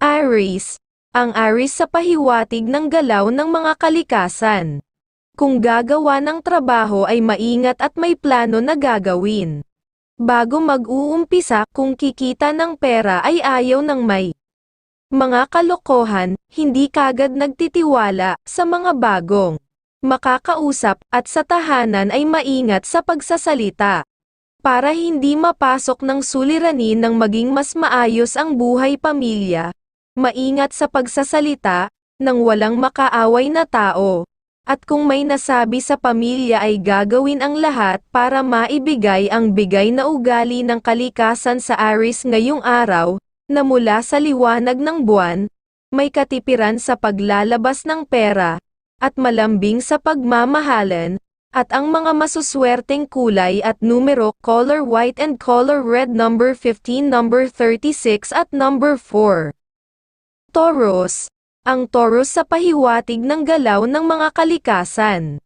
Aries, ang Aries sa pahiwatig ng galaw ng mga kalikasan. Kung gagawa ng trabaho ay maingat at may plano na gagawin. Bago mag-uumpisa kung kikita ng pera ay ayaw ng may. Mga kalokohan, hindi kagad nagtitiwala sa mga bagong makakausap at sa tahanan ay maingat sa pagsasalita. Para hindi mapasok ng suliranin ng maging mas maayos ang buhay pamilya, maingat sa pagsasalita, ng walang makaaway na tao. At kung may nasabi sa pamilya ay gagawin ang lahat para maibigay ang bigay na ugali ng kalikasan sa Aris ngayong araw, na mula sa liwanag ng buwan, may katipiran sa paglalabas ng pera, at malambing sa pagmamahalan, at ang mga masuswerteng kulay at numero color white and color red number 15 number 36 at number 4. Taurus. Ang Taurus sa pahiwatig ng galaw ng mga kalikasan.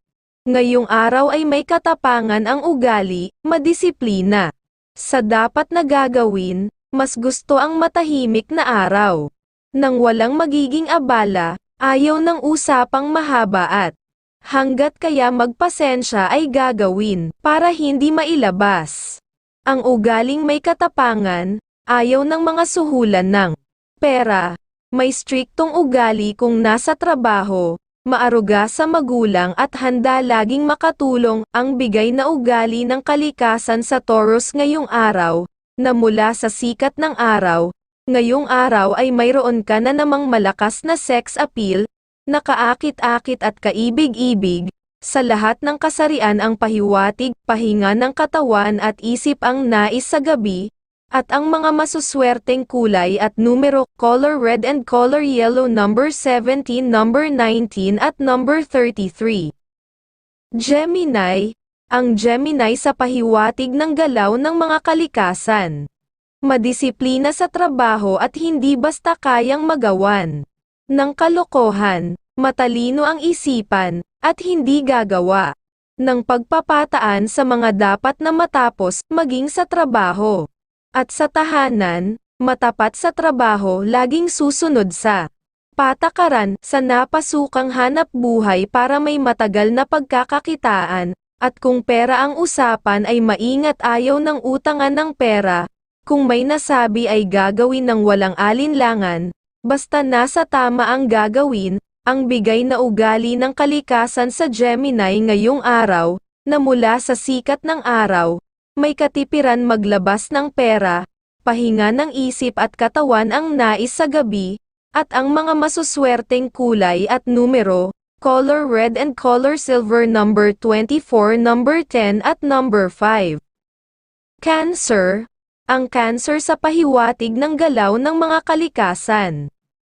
Ngayong araw ay may katapangan ang ugali, madisiplina. Sa dapat na gagawin, mas gusto ang matahimik na araw. Nang walang magiging abala, ayaw ng usapang mahaba at hanggat kaya magpasensya ay gagawin, para hindi mailabas. Ang ugaling may katapangan, ayaw ng mga suhulan ng pera, may striktong ugali kung nasa trabaho, maaruga sa magulang at handa laging makatulong, ang bigay na ugali ng kalikasan sa Taurus ngayong araw, na mula sa sikat ng araw, ngayong araw ay mayroon ka na namang malakas na sex appeal, nakaakit-akit at kaibig-ibig, sa lahat ng kasarian ang pahiwatig, pahinga ng katawan at isip ang nais sa gabi, at ang mga masuswerteng kulay at numero, color red and color yellow number 17, number 19 at number 33. Gemini, ang Gemini sa pahiwatig ng galaw ng mga kalikasan. Madisiplina sa trabaho at hindi basta kayang magawan ng kalokohan, matalino ang isipan, at hindi gagawa ng pagpapataan sa mga dapat na matapos, maging sa trabaho. At sa tahanan, matapat sa trabaho laging susunod sa patakaran sa napasukang hanap buhay para may matagal na pagkakakitaan, at kung pera ang usapan ay maingat ayaw ng utangan ng pera, kung may nasabi ay gagawin ng walang alinlangan, Basta nasa tama ang gagawin, ang bigay na ugali ng kalikasan sa Gemini ngayong araw, na mula sa sikat ng araw, may katipiran maglabas ng pera, pahinga ng isip at katawan ang nais sa gabi, at ang mga masuswerteng kulay at numero, color red and color silver number 24, number 10 at number 5. Cancer, ang cancer sa pahiwatig ng galaw ng mga kalikasan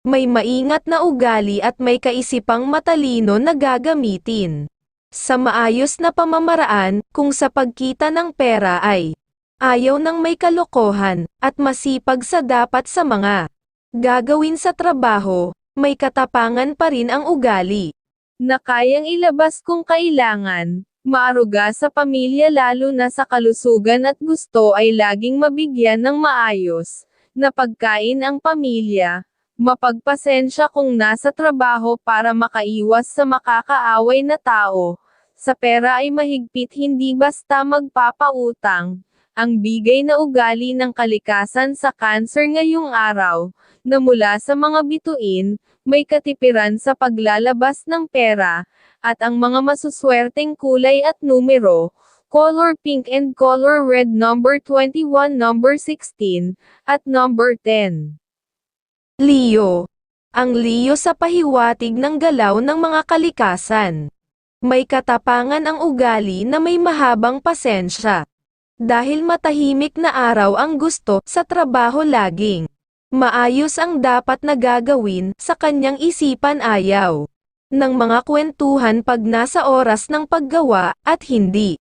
may maingat na ugali at may kaisipang matalino na gagamitin. Sa maayos na pamamaraan, kung sa pagkita ng pera ay ayaw ng may kalokohan, at masipag sa dapat sa mga gagawin sa trabaho, may katapangan pa rin ang ugali. Na kayang ilabas kung kailangan, maaruga sa pamilya lalo na sa kalusugan at gusto ay laging mabigyan ng maayos na pagkain ang pamilya, Mapagpasensya kung nasa trabaho para makaiwas sa makakaaway na tao. Sa pera ay mahigpit hindi basta magpapautang. Ang bigay na ugali ng kalikasan sa cancer ngayong araw, na mula sa mga bituin, may katipiran sa paglalabas ng pera, at ang mga masuswerteng kulay at numero, color pink and color red number 21 number 16, at number 10. Leo. Ang Leo sa pahiwatig ng galaw ng mga kalikasan. May katapangan ang ugali na may mahabang pasensya. Dahil matahimik na araw ang gusto sa trabaho laging. Maayos ang dapat na gagawin sa kanyang isipan ayaw. Ng mga kwentuhan pag nasa oras ng paggawa at hindi.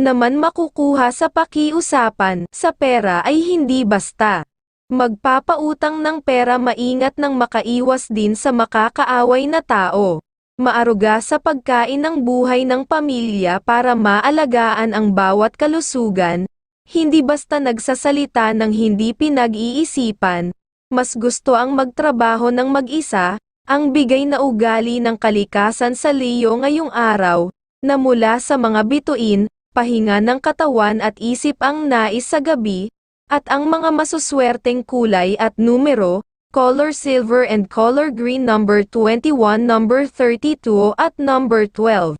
Naman makukuha sa pakiusapan sa pera ay hindi basta. Magpapautang ng pera maingat nang makaiwas din sa makakaaway na tao. Maaruga sa pagkain ng buhay ng pamilya para maalagaan ang bawat kalusugan, hindi basta nagsasalita ng hindi pinag-iisipan, mas gusto ang magtrabaho ng mag-isa, ang bigay na ugali ng kalikasan sa Leo ngayong araw, na mula sa mga bituin, pahinga ng katawan at isip ang nais sa gabi, at ang mga masuswerteng kulay at numero, color silver and color green number 21, number 32 at number 12.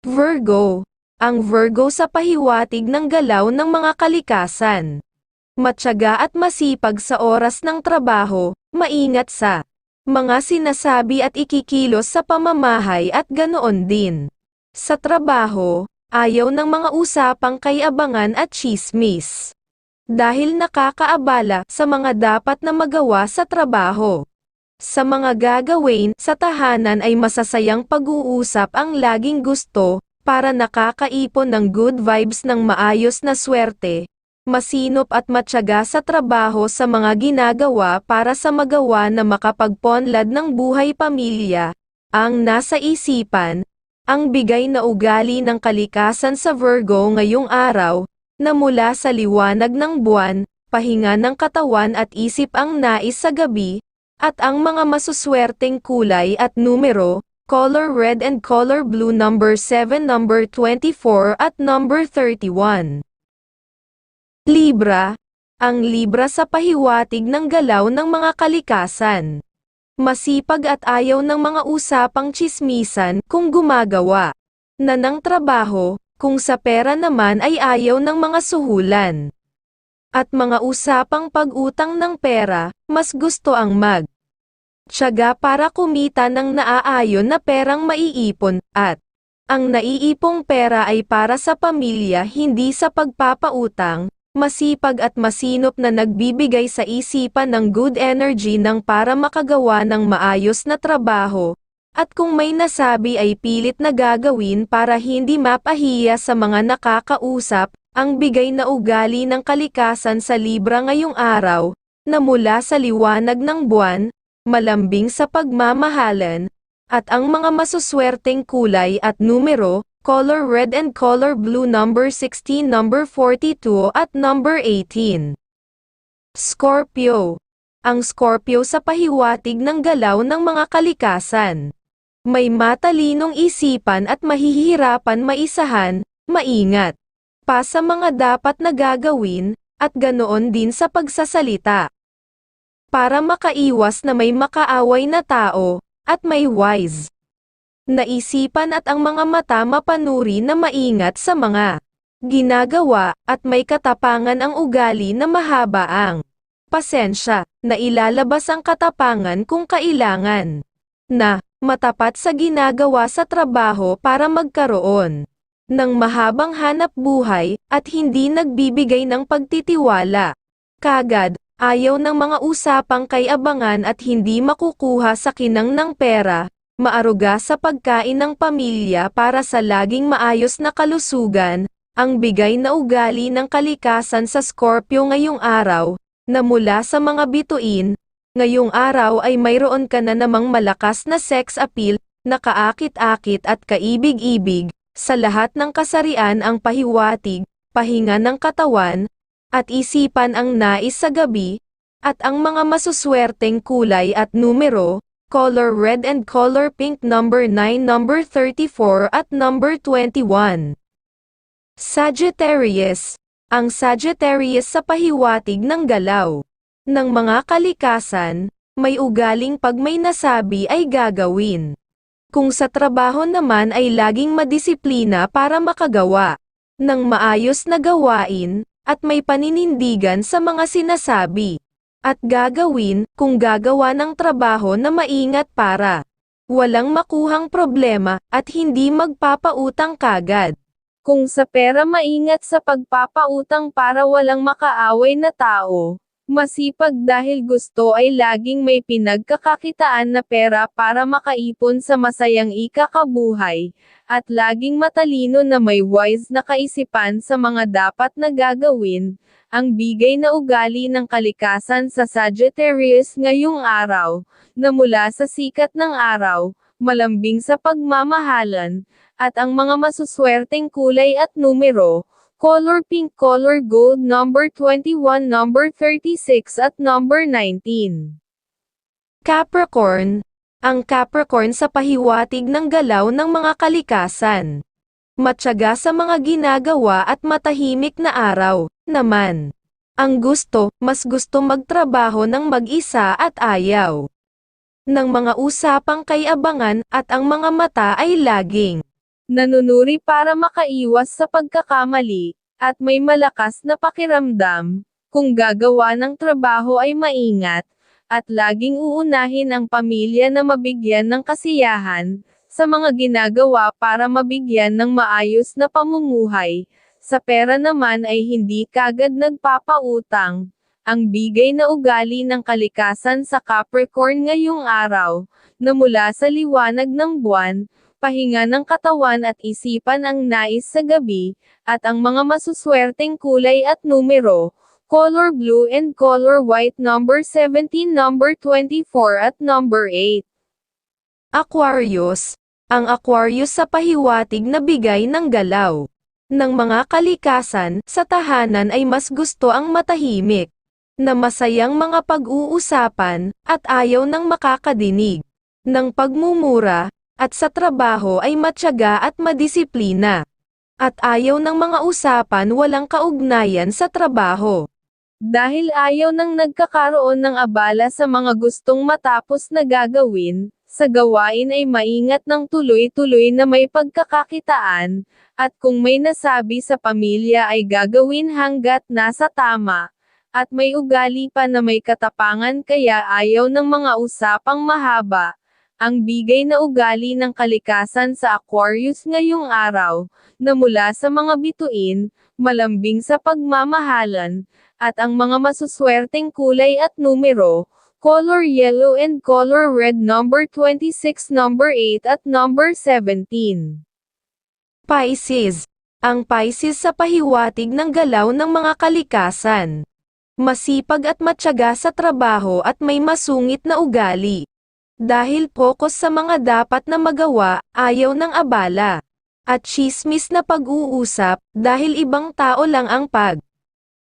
Virgo. Ang Virgo sa pahiwatig ng galaw ng mga kalikasan. Matyaga at masipag sa oras ng trabaho, maingat sa mga sinasabi at ikikilos sa pamamahay at ganoon din. Sa trabaho, ayaw ng mga usapang kayabangan at chismis. Dahil nakakaabala sa mga dapat na magawa sa trabaho. Sa mga gagawin sa tahanan ay masasayang pag-uusap ang laging gusto, para nakakaipon ng good vibes ng maayos na swerte, masinop at matyaga sa trabaho sa mga ginagawa para sa magawa na makapagponlad ng buhay pamilya, ang nasa isipan, ang bigay na ugali ng kalikasan sa Virgo ngayong araw, na mula sa liwanag ng buwan, pahinga ng katawan at isip ang nais sa gabi, at ang mga masuswerteng kulay at numero, color red and color blue number 7 number 24 at number 31. Libra, ang Libra sa pahiwatig ng galaw ng mga kalikasan. Masipag at ayaw ng mga usapang chismisan kung gumagawa na ng trabaho, kung sa pera naman ay ayaw ng mga suhulan. At mga usapang pag-utang ng pera, mas gusto ang mag tiyaga para kumita ng naaayon na perang maiipon, at ang naiipong pera ay para sa pamilya hindi sa pagpapautang, masipag at masinop na nagbibigay sa isipan ng good energy ng para makagawa ng maayos na trabaho, at kung may nasabi ay pilit na gagawin para hindi mapahiya sa mga nakakausap, ang bigay na ugali ng kalikasan sa Libra ngayong araw, na mula sa liwanag ng buwan, malambing sa pagmamahalan, at ang mga masuswerteng kulay at numero, color red and color blue number 16 number 42 at number 18. Scorpio. Ang Scorpio sa pahiwatig ng galaw ng mga kalikasan. May matalinong isipan at mahihirapan maisahan, maingat. Pa sa mga dapat na gagawin, at ganoon din sa pagsasalita para makaiwas na may makaaway na tao, at may wise. Naisipan at ang mga mata mapanuri na maingat sa mga ginagawa, at may katapangan ang ugali na mahaba ang pasensya, na ilalabas ang katapangan kung kailangan na matapat sa ginagawa sa trabaho para magkaroon ng mahabang hanap buhay, at hindi nagbibigay ng pagtitiwala. Kagad, Ayaw ng mga usapang kay abangan at hindi makukuha sa kinang ng pera, maaruga sa pagkain ng pamilya para sa laging maayos na kalusugan, ang bigay na ugali ng kalikasan sa Scorpio ngayong araw, na mula sa mga bituin, ngayong araw ay mayroon ka na namang malakas na sex appeal, na kaakit-akit at kaibig-ibig, sa lahat ng kasarian ang pahiwatig, pahinga ng katawan, at isipan ang nais sa gabi, at ang mga masuswerteng kulay at numero, color red and color pink number 9 number 34 at number 21. Sagittarius, ang Sagittarius sa pahiwatig ng galaw ng mga kalikasan, may ugaling pag may nasabi ay gagawin. Kung sa trabaho naman ay laging madisiplina para makagawa ng maayos na gawain, at may paninindigan sa mga sinasabi. At gagawin, kung gagawa ng trabaho na maingat para walang makuhang problema, at hindi magpapautang kagad. Kung sa pera maingat sa pagpapautang para walang makaaway na tao. Masipag dahil gusto ay laging may pinagkakakitaan na pera para makaipon sa masayang ikakabuhay, at laging matalino na may wise na kaisipan sa mga dapat na gagawin, ang bigay na ugali ng kalikasan sa Sagittarius ngayong araw, na mula sa sikat ng araw, malambing sa pagmamahalan, at ang mga masuswerteng kulay at numero, color pink, color gold, number 21, number 36 at number 19. Capricorn, ang Capricorn sa pahiwatig ng galaw ng mga kalikasan. Matyaga sa mga ginagawa at matahimik na araw, naman. Ang gusto, mas gusto magtrabaho ng mag-isa at ayaw. Ng mga usapang kay abangan at ang mga mata ay laging Nanunuri para makaiwas sa pagkakamali, at may malakas na pakiramdam, kung gagawa ng trabaho ay maingat, at laging uunahin ang pamilya na mabigyan ng kasiyahan, sa mga ginagawa para mabigyan ng maayos na pamumuhay, sa pera naman ay hindi kagad nagpapautang. Ang bigay na ugali ng kalikasan sa Capricorn ngayong araw, na mula sa liwanag ng buwan, pahinga ng katawan at isipan ang nais sa gabi, at ang mga masuswerteng kulay at numero, color blue and color white number 17, number 24 at number 8. Aquarius, ang Aquarius sa pahiwatig na bigay ng galaw. Ng mga kalikasan sa tahanan ay mas gusto ang matahimik, na masayang mga pag-uusapan, at ayaw ng makakadinig. Ng pagmumura, at sa trabaho ay matyaga at madisiplina. At ayaw ng mga usapan walang kaugnayan sa trabaho. Dahil ayaw nang nagkakaroon ng abala sa mga gustong matapos na gagawin, sa gawain ay maingat ng tuloy-tuloy na may pagkakakitaan, at kung may nasabi sa pamilya ay gagawin hanggat nasa tama, at may ugali pa na may katapangan kaya ayaw ng mga usapang mahaba. Ang bigay na ugali ng kalikasan sa Aquarius ngayong araw, na mula sa mga bituin, malambing sa pagmamahalan, at ang mga masuswerteng kulay at numero, color yellow and color red number 26, number 8 at number 17. Pisces, ang Pisces sa pahiwatig ng galaw ng mga kalikasan. Masipag at matyaga sa trabaho at may masungit na ugali. Dahil focus sa mga dapat na magawa, ayaw ng abala. At chismis na pag-uusap, dahil ibang tao lang ang pag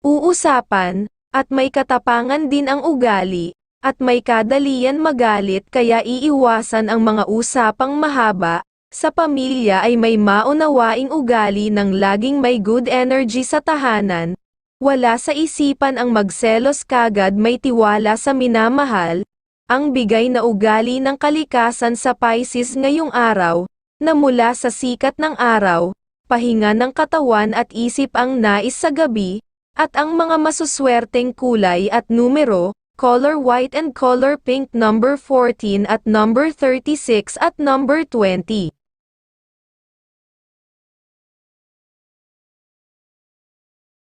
uusapan, at may katapangan din ang ugali, at may kadalian magalit kaya iiwasan ang mga usapang mahaba, sa pamilya ay may maunawaing ugali ng laging may good energy sa tahanan, wala sa isipan ang magselos kagad may tiwala sa minamahal, ang bigay na ugali ng kalikasan sa Pisces ngayong araw, na mula sa sikat ng araw, pahinga ng katawan at isip ang nais sa gabi, at ang mga masuswerteng kulay at numero, color white and color pink number 14 at number 36 at number 20.